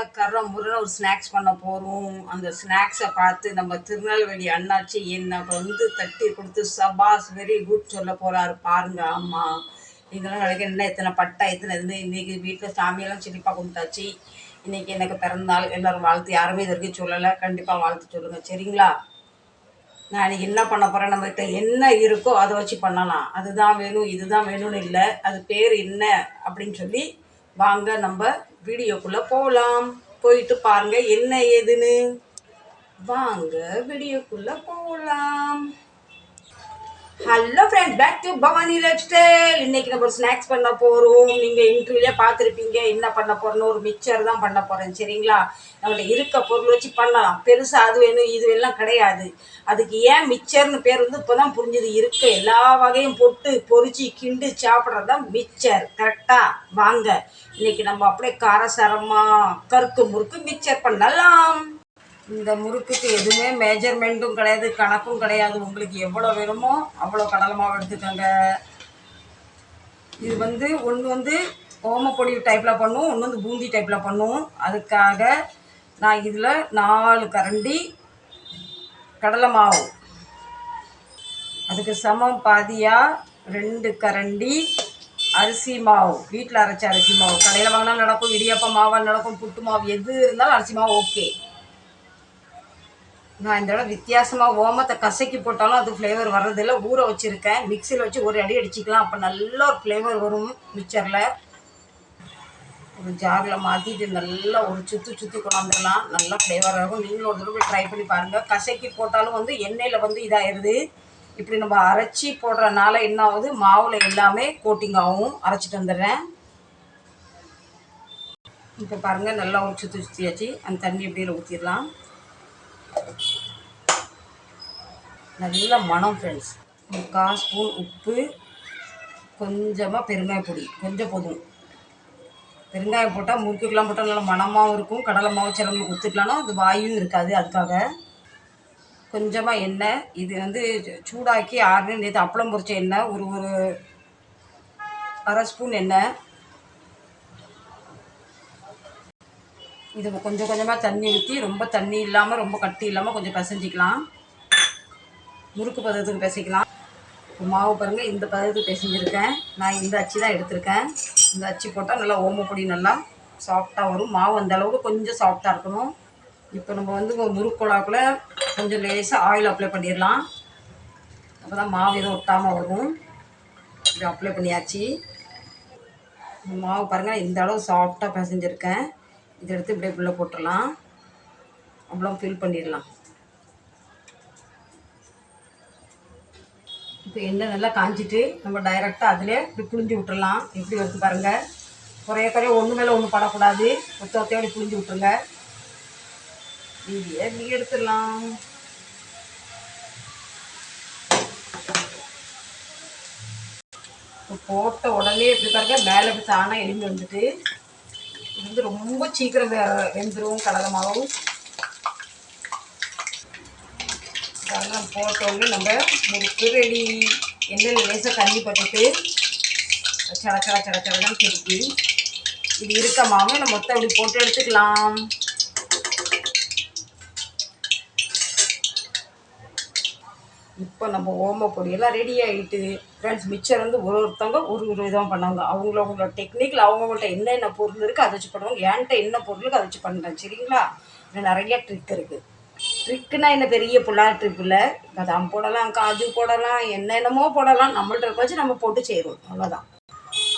நல்ல முருகன் ஒரு ஸ்நாக்ஸ் பண்ண போகிறோம் அந்த ஸ்நாக்ஸை பார்த்து நம்ம திருநெல்வேலி அண்ணாச்சி என்ன வந்து தட்டி கொடுத்து சபாஸ் வெரி குட் சொல்ல போகிறாரு பாருங்க ஆமாம் இதெல்லாம் கிடைக்க என்ன இத்தனை பட்டா இத்தனை இது இன்றைக்கி வீட்டில் சாமியெல்லாம் சிரிப்பாக கும்பிட்டாச்சு. இன்றைக்கி எனக்கு பிறந்தநாள். எல்லோரும் வாழ்த்து. யாருமே இது வரைக்கும் சொல்லலை. கண்டிப்பாக வாழ்த்து சொல்லுங்கள் சரிங்களா? நான் இன்னைக்கு என்ன பண்ண போகிறேன் நம்மகிட்ட என்ன இருக்கோ அதை வச்சு பண்ணலாம். அதுதான் வேணும் இதுதான் வேணும்னு இல்லை. அது பேர் என்ன? அப்படின்னு சொல்லி வாங்க நம்ம வீடியோக்குள்ளே போகலாம் போயிட்டு பாருங்க என்ன ஏதுன்னு. வாங்க வீடியோக்குள்ளே போகலாம் hello friends back to Bhavani life style இன்னைக்கு நம்ம ஒரு ஸ்நாக்ஸ் பண்ண போகிறோம் நீங்கள் இன்டர்வியூலே பார்த்துருப்பீங்க. என்ன பண்ண போகிறோன்னு ஒரு மிக்சர் தான் பண்ண போகிறேன் சரிங்களா? நம்மள்ட்ட இருக்க பொருள் வச்சு பண்ணலாம். பெருசாக அது வேணும் இது எல்லாம் கிடையாது. அதுக்கு ஏன் மிக்சர்னு பேர் வந்து இப்போ தான் புரிஞ்சுது. இருக்க. எல்லா வகையும் போட்டு பொறிச்சு கிண்டு சாப்பிட்றது தான் மிக்சர் கரெக்டாக வாங்க. இன்னைக்கு நம்ம அப்படியே காரசாரமாக கருக்கு முறுக்கு மிக்சர் பண்ணலாம். இந்த முறுக்குக்கு எதுவுமே மேஜர்மெண்ட்டும் கிடையாது கணக்கும் கிடையாது. உங்களுக்கு எவ்வளோ வேணுமோ அவ்வளோ கடலை மாவு எடுத்துக்கோங்க. இது வந்து ஒன்று வந்து ஓமப்பொடி டைப்பில் பண்ணும் ஒன்று வந்து பூந்தி டைப்பில் பண்ணும் அதுக்காக நான் இதில் நாலு கரண்டி கடலை மாவு. அதுக்கு சமம் பாதியாக ரெண்டு கரண்டி அரிசி மாவு. வீட்டில் அரைச்ச அரிசி மாவு. கடையில் வாங்கினா நடக்கும் இடியாப்பம் மாவாக நடக்கும் புட்டு மாவு எது இருந்தாலும் அரிசி மாவு ஓகே நான் இந்த தடவை வித்தியாசமாக ஓமத்தை கசக்கி போட்டாலும் அது ஃப்ளேவர் வர்றதில்ல. ஊற வச்சுருக்கேன். மிக்சியில் வச்சு ஒரு அடி அடிச்சிக்கலாம். அப்போ நல்ல ஒரு ஃப்ளேவர் வரும் மிக்சரில் ஒரு ஜாரில் மாற்றிட்டு நல்லா ஒரு சுற்றி சுற்றி கொண்டாந்துடலாம் நல்லா ஃப்ளேவர் ஆகும். நீங்களும் ஒரு தடவை ட்ரை பண்ணி பாருங்கள் கசக்கி போட்டாலும் வந்து எண்ணெயில் வந்து இதாகிடுது இப்படி நம்ம அரைச்சி போடுறனால என்ன ஆகுது? மாவில் எல்லாமே கோட்டிங் ஆகும். அரைச்சிட்டு வந்துடுறேன். இப்போ பாருங்கள் நல்லா ஒரு சுற்றி சுற்றியாச்சு அந்த தண்ணி எப்படியில் ஊற்றிடலாம் நல்ல மனம் ஃப்ரெண்ட்ஸ் முக்கால் ஸ்பூன் உப்பு கொஞ்சமாக பெருங்காய பொடி. கொஞ்சம் போதும். பெருங்காயம் போட்டால் முறுக்குக்கெலாம் போட்டால் நல்லா மணமாகவும் இருக்கும். கடலை மாவு சிலவங்களுக்கு ஒத்துக்கலாம்னா அது வாயும் இருக்காது அதுக்காக. கொஞ்சமாக எண்ணெய். இது வந்து சூடாக்கி ஆறுனு நேற்று அப்பளம் பொரிச்ச எண்ணெய். ஒரு ஒரு அரை ஸ்பூன் எண்ணெய். இது கொஞ்சம் கொஞ்சமாக தண்ணி ஊற்றி ரொம்ப தண்ணி இல்லாமல் ரொம்ப கட்டி இல்லாமல் கொஞ்சம் பிசைஞ்சிக்கலாம். முறுக்கு பதத்துக்கு பிசைக்கலாம். மாவு பாருங்கள் இந்த பதத்துக்கு பிசைஞ்சிருக்கேன். நான் இந்த அச்சு தான் எடுத்திருக்கேன். இந்த அச்சு போட்டால் நல்லா ஓமப்பொடி நல்லா சாஃப்டாக வரும். மாவு அந்த அளவுக்கு கொஞ்சம் சாஃப்டாக இருக்கணும். இப்போ நம்ம வந்து முறுக்குழாக்குள்ள கொஞ்சம் லேசாக ஆயில் அப்ளை பண்ணிடலாம். அப்போ தான் மாவு எதுவும் ஒட்டாமல் வரும். இப்படி அப்ளை பண்ணியாச்சு. மாவு பாருங்கள் இந்த அளவு சாஃப்டாக பிசைஞ்சிருக்கேன். இதை எடுத்து இப்படியே உள்ளே போட்டுடலாம். அவ்வளோ ஃபில் பண்ணிடலாம். இப்போ எண்ணெய் நல்லா காஞ்சிட்டு நம்ம டைரெக்டாக அதிலே இப்படி புழிஞ்சு விட்டுறலாம் எப்படி வருது பாருங்கள் குறைய குறைய ஒன்று மேலே ஒன்று படக்கூடாது. ஒத்த ஒத்தையோட புழிஞ்சு விட்ருங்க மீதியை இப்படி எடுத்துடலாம். இப்போ போட்ட உடனே இப்படி பாருங்க மேலே இப்படி தானாக எலும்பி வந்துட்டு இது வந்து ரொம்ப சீக்கிரம் வெந்துடும் வெந்துரும் கடலை மாவும். அதெல்லாம் நம்ம முறுக்கு ரெடி. எண்ணெயில் லேசாக தண்ணி போட்டுட்டு சட சட சட திருப்பி. இது இருக்க மாவு நம்ம மொத்தம் அப்படி போட்டு எடுத்துக்கலாம். இப்போ நம்ம ஓம பொடியெல்லாம் ரெடி ஆகிட்டு ஃப்ரெண்ட்ஸ் மிக்சர் வந்து ஒரு ஒருத்தவங்க ஒரு ஒரு விதம் பண்ணாங்க அவங்களவங்களோட டெக்னிக்கில் அவங்கவுங்கள்ட்ட என்னென்ன பொருள் இருக்குது அதை வச்சு பண்ணுவாங்க. என்கிட்ட என்ன பொருள் இருக்கோ அதை வச்சு பண்ணுறேன் சரிங்களா? இன்னும் நிறைய ட்ரிக் இருக்குது ட்ரிக்குனா என்ன? பெரிய புள்ளார் ட்ரிப் இல்லை. கதாம் போடலாம் காஜு போடலாம் என்னென்னமோ போடலாம். நம்மள்ட்ட இருக்க வச்சு நம்ம போட்டு செய்கிறோம் அவ்வளோதான்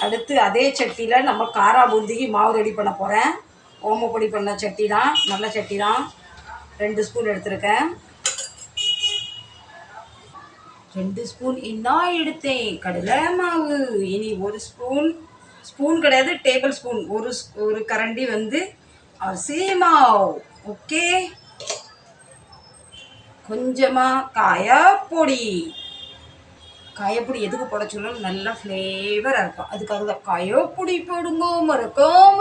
அடுத்து அதே சட்டியில் நம்ம காரா பூந்திக்கு மாவு ரெடி பண்ண போகிறேன் ஓமப்பொடி பண்ண சட்டி தான் நல்ல சட்டி தான் ரெண்டு ஸ்பூன் எடுத்திருக்கேன். ரெண்டு ஸ்பூன் இன்னா எடுத்தேன். கடலை மாவு. இனி ஒரு ஸ்பூன் ஸ்பூன் கிடையாது டேபிள் ஸ்பூன். ஒரு ஸ்- ஒரு கரண்டி வந்து அரிசி ஓகே. கொஞ்சமாக காயப்பொடி. காயப்பொடி எதுக்கு போட சொல்லணும் நல்லா ஃப்ளேவராக இருக்கும். அதுக்காக தான் காயப்பொடி போடுங்க மறக்காம.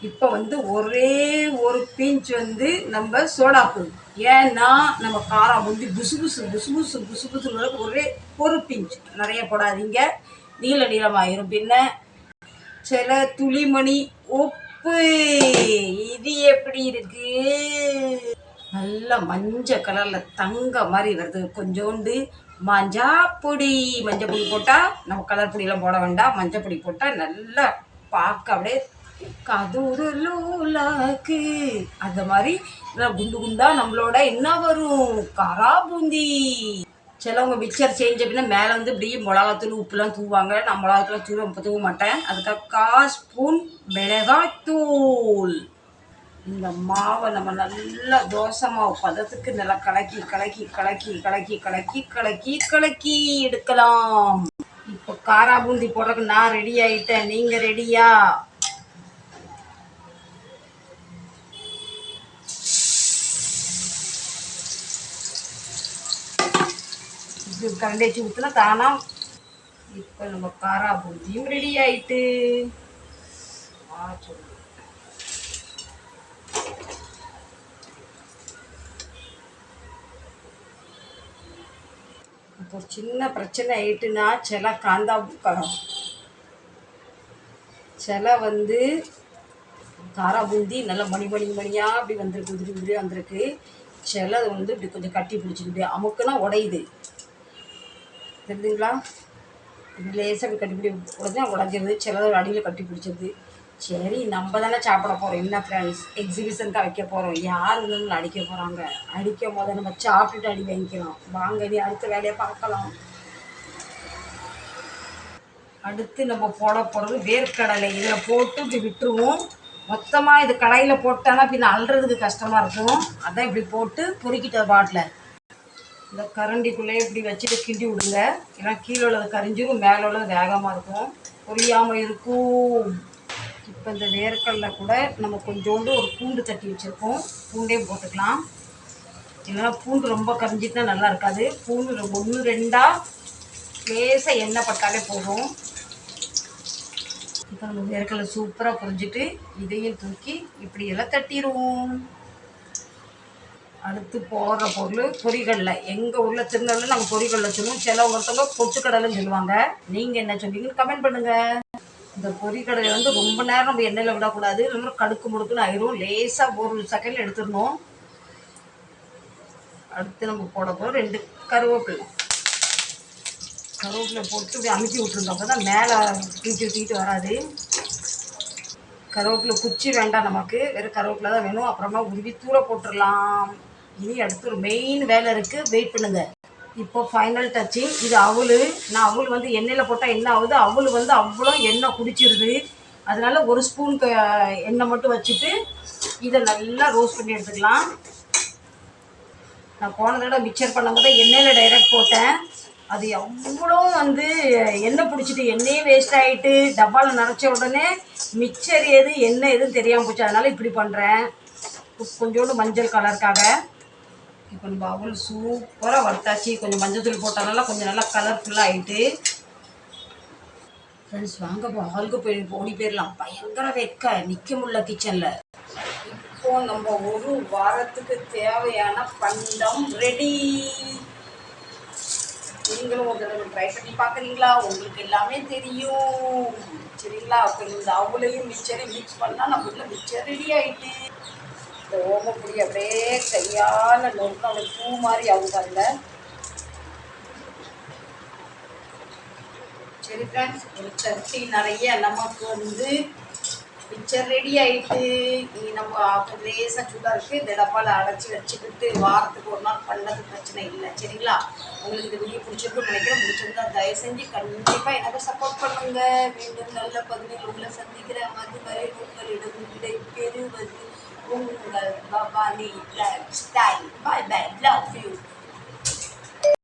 இப்போ வந்து ஒரே ஒரு பிஞ்ச் வந்து நம்ம சோடாப்பு ஏன்னா நம்ம காரம் வந்து புசு புசு புசு புசு புசு புசுன்னு ஒரே ஒரு பிஞ்ச். நிறைய போடாதீங்க. நீள நீளமாயிரும். பின்ன சில துளிமணி உப்பு. இது எப்படி இருக்கு? நல்ல மஞ்சள் கலரில் தங்க மாதிரி வருது. கொஞ்சோண்டு மஞ்சா பொடி மஞ்சள் பொடி போட்டால் நம்ம கலர் பொடியெல்லாம் போட வேண்டாம். மஞ்சள் பொடி போட்டால் நல்லா பார்க்க அப்படியே கதூரு லூலாக்கு அந்த மாதிரி நல்லா குண்டு குண்டா நம்மளோட என்ன வரும்? கரா பூந்தி சிலவங்க மிக்சர் செஞ்ச அப்படின்னா மேலே வந்து இப்படி மிளகாத்தூள் உப்புலாம் தூவாங்க. நான் மிளகாத்தூள் தூவ தூவ மாட்டேன். அதுக்காக கா ஸ்பூன் மிளகாத்தூள் இந்த மாவை நம்ம நல்லா தோசை மாவு பதத்துக்கு நல்லா கலக்கி கலக்கி கலக்கி கலக்கி கலக்கி கலக்கி கலக்கி எடுக்கலாம். இப்போ காரா பூந்தி போடுறதுக்கு நான் ரெடி ஆகிட்டேன் நீங்கள் ரெடியா இது கரண்டி வச்சு ஊற்றினா தானா? இப்போ நம்ம காரா பூந்தியும் ரெடி ஆயிட்டு. ஆ சொல்லு. இப்போ சின்ன பிரச்சனை ஆயிட்டுனா சில காந்தா க- சில வந்து காரா பூந்தி நல்லா மணி மணி மணியாக அப்படி வந்திருக்கு உதிரி உதிரி வந்திருக்கு. சில வந்து இப்படி கொஞ்சம் கட்டி பிடிச்சிக்கிட்டு அமுக்குனா உடையுது. தெரியுதுங்களா? இப்படி லேசாக இப்படி கட்டி உடஞ்சா உடஞ்சிருது சிலது அடியில் கட்டி பிடிச்சிருது சரி நம்ம தானே சாப்பிட போகிறோம் என்ன ஃப்ரெண்ட்ஸ் எக்ஸிபிஷனுக்கு வைக்க போகிறோம் யார் வந்து அடிக்க போகிறாங்க அடிக்கும் போது நம்ம சாப்பிட்டுட்டு அடி வாங்கிக்கலாம். வாங்க நீ அடுத்த வேலையை பார்க்கலாம். அடுத்து நம்ம போட போகிறது வேர்க்கடலை. இதில் போட்டு இப்படி விட்டுருவோம். மொத்தமாக இது கடையில் போட்டோன்னா பின்ன அல்றதுக்கு கஷ்டமாக இருக்கும். அதான் இப்படி போட்டு பொறுக்கிட்ட பாட்டில். இந்த கரண்டிக்குள்ளே இப்படி வச்சுட்டு கிண்டி விடுங்க. ஏன்னா கீழே உள்ளது கரிஞ்சிடும் மேலே உள்ளது வேகமாக இருக்கும். பொரியாமல் இருக்கும். இப்போ இந்த வேர்க்கடல கூட நம்ம கொஞ்சோண்டு ஒரு பூண்டு தட்டி வச்சுருக்கோம். பூண்டே போட்டுக்கலாம். இல்லைன்னா பூண்டு ரொம்ப கரிஞ்சிட்டுனா நல்லா இருக்காது. பூண்டு ரொம்ப ஒன்று ரெண்டாக லேசாக எண்ணெய் பட்டாலே போதும். இப்போ நம்ம வேர்க்கடலை சூப்பராக புரிஞ்சிட்டு இதையும் தூக்கி இப்படி எல்லாம் தட்டிடுவோம் அடுத்து போடுற பொருள் பொரிகடலை எங்கள் ஊரில் திருநெல்வேலியில் நாங்கள் பொரிகடலை சொல்லுவோம். சில ஒருத்தவங்க பொட்டுக்கடலைன்னு சொல்லுவாங்க. நீங்கள் என்ன சொல்லுவீங்கன்னு கமெண்ட் பண்ணுங்கள் இந்த பொரிகடலை வந்து ரொம்ப நேரம் நம்ம எண்ணெயில் விடக்கூடாது. ரொம்ப கடுக்கு முடுக்குன்னு ஆயிரும். லேசாக ஒரு செகண்டில் எடுத்துடணும். அடுத்து நம்ம போட போகிறோம் ரெண்டு கருவேப்பிலை. கருவேப்பிலை போட்டு இப்படி அமுக்கி விட்ருந்தோம் அப்போ தான் மேலே தூக்கி தூக்கிட்டு வராது. கருவேப்பிலை குச்சி வேண்டாம் நமக்கு. வெறும் கருவேப்பிலை தான் வேணும். அப்புறமா உருவி தூர போட்டுடலாம். இனி அடுத்து ஒரு மெயின் வேலை இருக்குது வெயிட் பண்ணுங்கள் இப்போ ஃபைனல் டச்சிங் இது அவள். நான் அவள் வந்து எண்ணெயில் போட்டால் என்ன ஆகுது? அவள் வந்து அவ்வளோ எண்ணெய் குடிச்சிருது. அதனால ஒரு ஸ்பூன் எண்ணெய் மட்டும் வச்சுட்டு இதை நல்லா ரோஸ்ட் பண்ணி எடுத்துக்கலாம். நான் போன தடவை மிக்சர் பண்ணும்போது எண்ணெயில் டைரக்ட் போட்டேன். அது எவ்வளோ வந்து எண்ணெய் பிடிச்சிட்டு எண்ணெயே வேஸ்ட் ஆகிட்டு டப்பாவில் நினச்ச உடனே மிக்சர் எது எண்ணெய் எதுவும் தெரியாமல் போச்சு. அதனால் இப்படி பண்ணுறேன் கொஞ்சோண்டு மஞ்சள் கலருக்காக இப்போ நம்ம அவள் சூப்பராக வறுத்தாச்சு. கொஞ்சம் மஞ்சத்தூள் போட்டனால கொஞ்சம் நல்லா கலர்ஃபுல்லாக ஆகிட்டு ஃப்ரெண்ட்ஸ் வாங்க போ ஹாலுக்கு போய் ஓடி போயிடலாம் பயங்கர வெக்க நிற்க முடியல கிச்சனில் இப்போ நம்ம ஒரு வாரத்துக்கு தேவையான பண்டம் ரெடி நீங்களும் ஒரு தடவை ட்ரை பண்ணி பார்க்குறீங்களா உங்களுக்கு எல்லாமே தெரியும். சரிங்களா? அப்போ இந்த அவளையும் மிக்சரையும் மிக்ஸ் பண்ணால் நம்ம நம்மளுக்கு மிச்சர் ரெடி ஆயிட்டு. இந்த ஓமப்பொடி அப்படியே கையால் நொறுக்க அப்படியே பூ மாதிரி அவங்க சரி ஃப்ரெண்ட்ஸ் ஒரு சட்டி நிறைய நமக்கு வந்து பிக்சர் ரெடி ஆயிட்டு இனி நம்ம கொஞ்சம் லேசாக சூடாக இருக்குது இந்த டப்பாவில் அடைச்சி வச்சுக்கிட்டு வாரத்துக்கு ஒரு நாள் பண்ணது பிரச்சனை இல்லை. சரிங்களா? உங்களுக்கு இந்த வீடியோ பிடிச்சிருக்குன்னு நினைக்கிறேன். பிடிச்சிருந்தா தயவு செஞ்சு கண்டிப்பாக எனக்கு சப்போர்ட் பண்ணுங்க. மீண்டும் நல்ல பதினில் உங்களை மாதிரி வரை உங்களிடம் விடை பெறுவது உங்கள் Bhavani life style bye bye love you